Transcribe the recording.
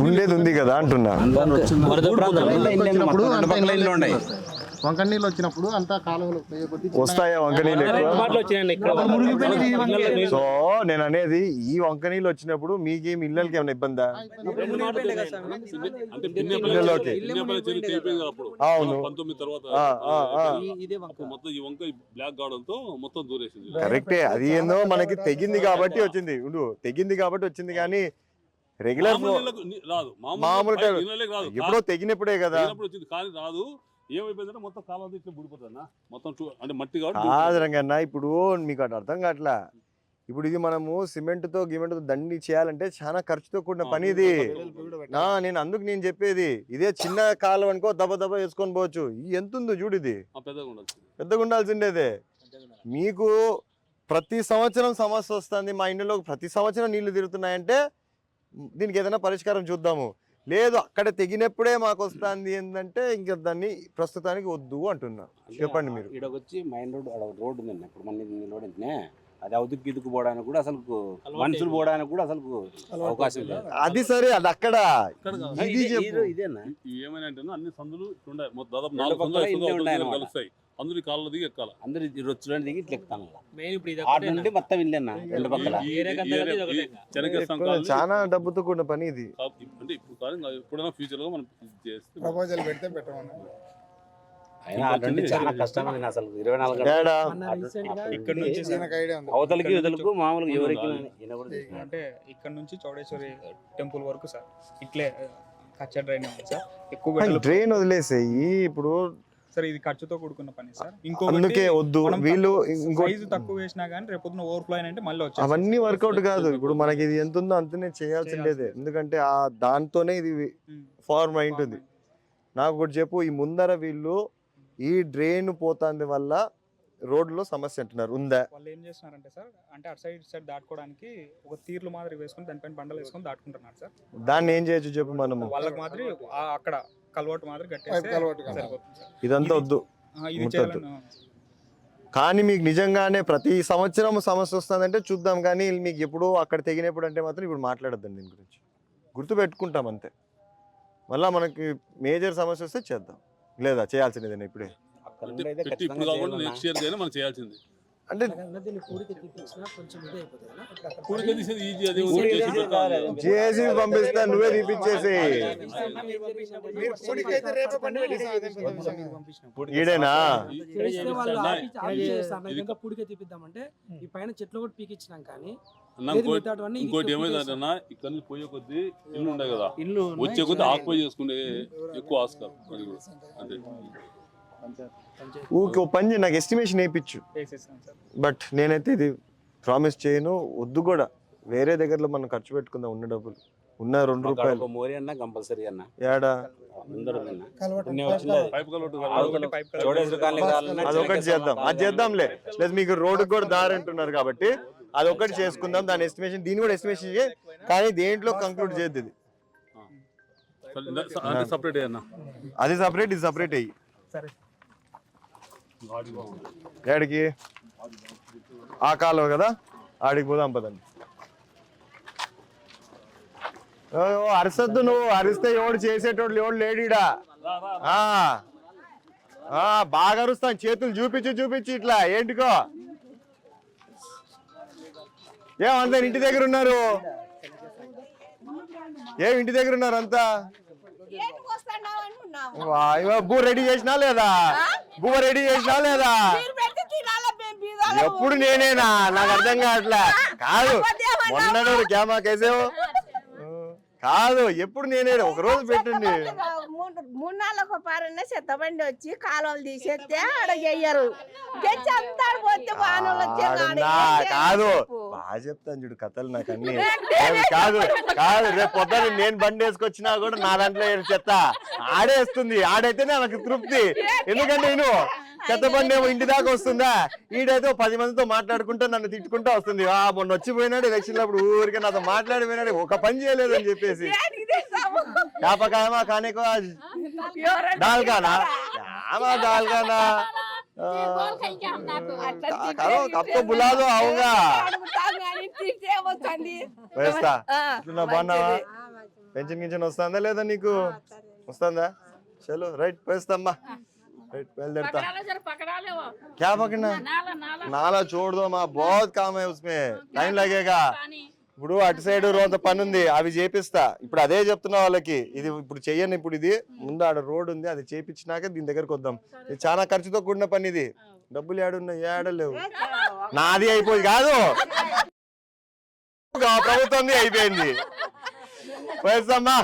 ఉండేది ఉంది కదా అంటున్నా. వంక నీళ్ళు వచ్చినప్పుడు అంతా కాలువలు వస్తాయా వంక నీళ్ళు. సో నేను అనేది ఈ వంక నీళ్ళు వచ్చినప్పుడు మీకేం ఇళ్ళకి ఏమైనా ఇబ్బందా? అవును. పంతొమ్మిది తర్వాత ఆ, ఆ, ఆ. అప్పుడు మొత్తం ఈ వంక బ్లాక్ కావడంతో మొత్తం దూరేసింది. కరెక్టే. అది ఏందో మనకి తెగింది కాబట్టి వచ్చింది. ఉండు తెగింది కాబట్టి వచ్చింది కానీ రెగ్యులర్ రాదు. మామూలు ఎప్పుడో తెగినప్పుడే కదా. వచ్చింది. కానీ రాదు. ఏమైపోయిందంటే మొత్తం ఇట్లా బుడిపోతుందన్న మొత్తం అంటే మట్టి కాబట్టి ఇప్పుడు మీకు అటు అర్థం కావట్లా? ఇప్పుడు ఇది మనము సిమెంట్తో గిమెంట్తో దండి చేయాలంటే చాలా ఖర్చుతో కూడిన పని ఇది. నా నేను అందుకు నేను చెప్పేది ఇదే చిన్న కాలం అనుకో దబ దబ వేసుకొని పోవచ్చు. ఇది. ఎంత ఉందో చూడు ఇది. పెద్దగా ఉండాల్సిండేదే మీకు ప్రతి సంవత్సరం సమస్య వస్తుంది. మా ఇంటిలో ప్రతి సంవత్సరం నీళ్ళు తిరుగుతున్నాయంటే దీనికి ఏదైనా పరిష్కారం చూద్దాము. లేదు అక్కడ తెగినప్పుడే మాకు వస్తుంది ఏంటంటే ఇంకా దాన్ని ప్రస్తుతానికి వద్దు అంటున్నా. చెప్పండి మీరు. ఈడకి వచ్చి మైన్ రోడ్ రోడ్డు ఉందండి. ఇప్పుడు మన ఇది రోడ్ ఉంటేనే అది అవుతుకు గిదుకు పోవడానికి కూడా అసలు మనుషులు పోవడానికి కూడా అసలు అవకాశం లేదు. అది సరే అది అక్కడ? ఇదేనా? ఏమైనా అంటే అన్ని సందులు దాదాపు నాలుగు. కలుస్తాయి. అందరూ కాళ్ళ దిగి ఎక్కాలి. అందరు రొచ్చులని దిగి ఇట్లా ఎక్కుతాను మెయిన్ ఇప్పుడు ఇది ఆడ నుండి మొత్తం ఇల్లేనా? రెండు పక్కల. కాలనీ చాలా డబ్బుతో కూడిన పని ఇది. కాదు, అంటే ఇప్పుడు కానీ ఇంకా ఎప్పుడైనా ఫ్యూచర్లో మనం చేస్తే ప్రపోజల్ పెడితే పెట్టమని అయినా ఆడ నుండి చాలా కష్టం ఉంది అసలు. ఇరవై నాలుగు గంటలు. ఏడా ఇక్కడ నుంచి సార్ నాకు ఐడియా ఉంది. అవతలకి ఇవతలకు మామూలుగా ఎవరికి. అంటే ఇక్కడ నుంచి చౌడేశ్వరి టెంపుల్ వరకు సార్. ఇట్లే కచ్చా డ్రైన్ ఉంది సార్. ఎక్కువ గంటలు ట్రైన్ వదిలేసేయి. ఇప్పుడు సార్ ఇది ఖర్చుతో కూడుకున్న పని సార్. అందుకే వద్దు. వీళ్ళు ఇంకో సైజు తక్కువ వేసినా కానీ రేపొద్దున ఓవర్ఫ్లో అయినంటే మళ్ళీ వచ్చేసి అవన్నీ వర్కౌట్ కాదు. ఇప్పుడు మనకి ఇది ఎంత ఉందో అంతనే చేయాల్సిందేదే ఎందుకంటే ఆ దాంతోనే ఇది ఫార్మ్ అయి ఉంటుంది నాకు ఒకటి చెప్పు ఈ ముందర వీళ్ళు ఈ డ్రైన్ పోతాంది వల్ల రోడ్లో సమస్య అంటున్నారు. ఉందా? వాళ్ళు ఏం చేస్తున్నారంటే సార్ అంటే అటు సైడ్ సైడ్ దాటుకోవడానికి ఒక తీర్లు మాదిరి వేసుకొని దానిపైన బండలు వేసుకొని దాటుకుంటున్నారు సార్. దాన్ని ఏం చేయొచ్చు చెప్పు మనము? వాళ్ళకి మాదిరి అక్కడ కలవటు. సరిపోతుంది సార్. ఇదంతా వద్దు. ఇది. చేయాలని కానీ మీకు నిజంగానే ప్రతి సంవత్సరం సమస్య వస్తుందంటే చూద్దాం. కానీ మీకు ఎప్పుడు అక్కడ తెగినప్పుడు అంటే మాత్రం ఇప్పుడు మాట్లాడద్దండి దీని గురించి. గుర్తు పెట్టుకుంటాం అంతే. మళ్ళా మనకి మేజర్ సమస్య వస్తే చేద్దాం. లేదా చేయాల్సిందేనా ఇప్పుడే? మనం చేయాల్సింది. అంటే పంపిస్తా నువ్వే తీపిచ్చేసి. ఈడేనా? తీపిద్దామంటే ఈ పైన చెట్లు కూడా పీకిచ్చినాం కానీ ఇంకోటి. ఏమైందంటే ఇక్కడ నుంచి పోయే కొద్దీ ఇల్లు ఉండే కదా. ఇల్లు వచ్చే కొద్దీ ఆక్యుపై చేసుకునే ఎక్కువ ఆస్కారం. అంతే. ఊకే ఓ పని నాకు ఎస్టిమేషన్ వేయించు. బట్ నేనైతే ఇది ప్రామిస్ చేయను వద్దు కూడా. వేరే దగ్గరలో మనం ఖర్చు పెట్టుకుందాం ఉన్న డబ్బులు. ఉన్న రెండు రూపాయలు. ఒక మోరి అన్న కంపల్సరీ అన్న. ఏడా అదొకటి చేద్దాం. అది చేద్దాంలే. లేదు మీకు రోడ్డు కూడా దారి అంటున్నారు కాబట్టి అదొకటి చేసుకుందాం. దాని ఎస్టిమేషన్ దీన్ని కూడా ఎస్టిమేషన్ చేయి. కానీ దేంట్లో కంక్లూడ్ చేయద్దు ఇది? అన్న? అది సపరేట్ ఇది సపరేట్ అయ్యి సరే. ఏడికి? ఆ కాలువ కదా? ఆడికి పోదాం పదండి. ఓ, ఓ, అరసద్దు నువ్వు. అరిస్తే ఎవడు చేసేటోడు ఎవడు లేడీడా? ఆ. ఆ, బాగా అరుస్తాను. చేతులు చూపించి చూపించి ఇట్లా. ఏంటికో? ఏం అందరు ఇంటి దగ్గర ఉన్నారు? ఏమి ఇంటి దగ్గర ఉన్నారు అంతా? బూ రెడీ చేసినా లేదా? బువ్వ రెడీ చేసినా లేదా. ఎప్పుడు నేనేనా? నాకు అర్థం కావట్లే. కాదు మొన్న క్యామా కేసేవు కాదు ఎప్పుడు నేనే ఒక రోజు పెట్టండి. మూడు నాలుగు పారన్న చెత్తబండి వచ్చి కాలువలు తీసేస్తే ఆడ చెయ్యరు గెచ్చి అంతా పోతే కాదు. బాగా చెప్తాను చూడు కథలు నాకు అన్ని. కాదు కాదు రేపు పొద్దున నేను బండి వేసుకొచ్చినా కూడా నా దాంట్లో ఏడు చెత్త. ఆడేస్తుంది ఆడైతేనే నాకు తృప్తి. ఎందుకంటే నేను చెత్త బండి ఏమో ఇంటి దాకా వస్తుందా? ఈడైతే పది మందితో మాట్లాడుకుంటూ నన్ను తిట్టుకుంటూ వస్తుంది. ఆ మొన్న వచ్చిపోయినాడు ఎలక్షన్ అప్పుడు ఊరికే నాతో మాట్లాడిపోయినాడు ఒక పని చేయలేదు అని చెప్పేసి? కాపకాయమా కానేకో ఎవరంటే దాల్ కానా ఆమా దాల్ కానా అట్లా కాదు కప్పు బులాదో అవుగా అడుగుతాం కానీ తీసే వస్తుంది వేస్తా ఆ, ఇట్లున్నా బాగున్నావా మంచిది. పెన్షన్ గించిన వస్తుందా లేదా నీకు వస్తుందా చలో రైట్ పోయిస్తామ్మా రైట్ బయలుదేరతా क्या पकड़ना नाला छोड़ दो माँ बहुत काम है उसमें टाइम लगेगा ఇప్పుడు అటు సైడ్ రోంత పని ఉంది అవి చేపిస్తా. ఇప్పుడు అదే చెప్తున్నా వాళ్ళకి ఇది ఇప్పుడు చెయ్యను ఇప్పుడు ఇది ముందు ఆడ రోడ్ ఉంది అది చేపించినాక దీని దగ్గరకు వద్దాం. ఇది చాలా ఖర్చుతో కూడిన పని ఇది. డబ్బులు ఏడున్నాయి ఏడలేవు. నాది అయిపోయి కాదు. ప్రభుత్వం అయిపోయింది. పోయేస్తామ్మా